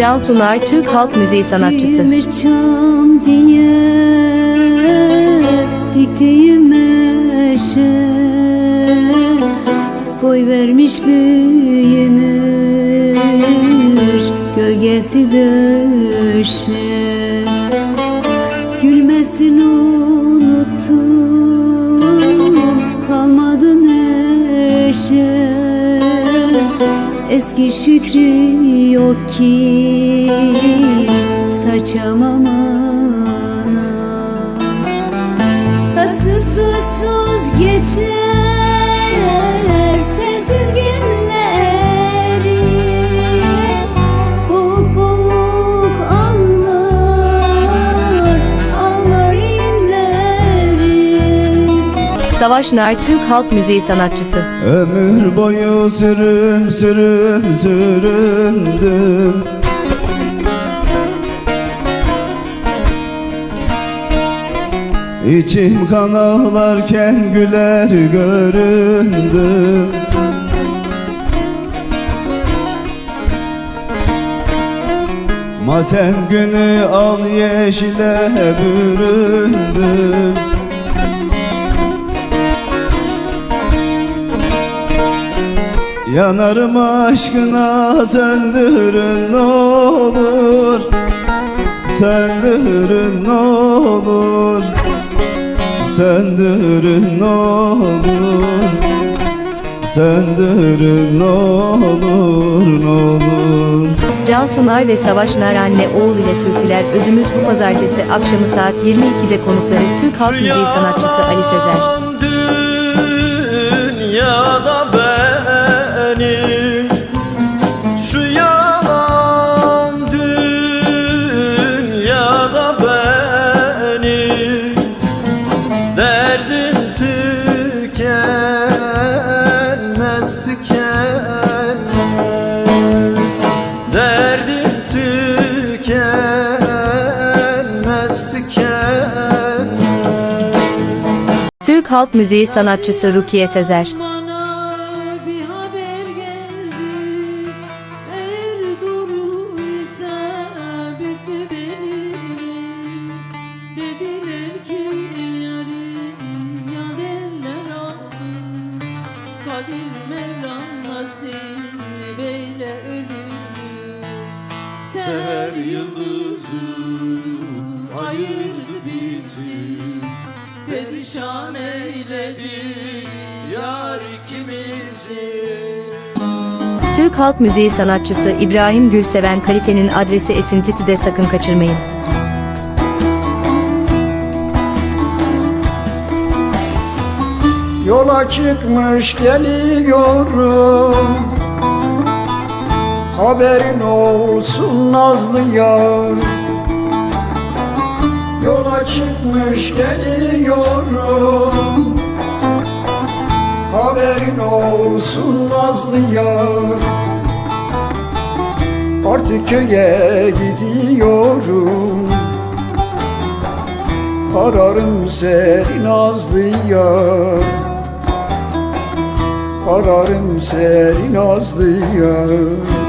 Can Sunar Türk Halk Müziği sanatçısı. Boy vermiş büyümüş gölgesi döşe Eski şükrü yok ki. Saçamam ana Tatsız tuzsuz geçer Savaş Nar Türk Halk Müziği sanatçısı. Ömür boyu sürüm sürüm süründüm İçim kan ağlarken güler göründüm Matem günü al yeşile büründüm Yanarım aşkına söndürün ne olur? Söndürün ne olur? Söndürün ne olur? Söndürün ne olur ne olur? Can Sunar ve Savaş Nar anne oğul ile türküler özümüz bu pazartesi akşamı saat 22'de konukları Türk Halk Müziği sanatçısı Ali Sezer. Dünyada Türk Halk Müziği sanatçısı Rukiye Sezer. Seher yıldızı ayırdı bizi Perişan eyledi yar ikimizi. Türk Halk Müziği sanatçısı İbrahim Gülseven kalitenin adresi Esintiti'de sakın kaçırmayın. Yola çıkmış geliyorum. Haberin olsun Nazlı yar çıkmış geliyorum. Haberin olsun Nazlı yar. Artık köye gidiyorum. Ararım seni Nazlı yar. Ararım seni Nazlı yar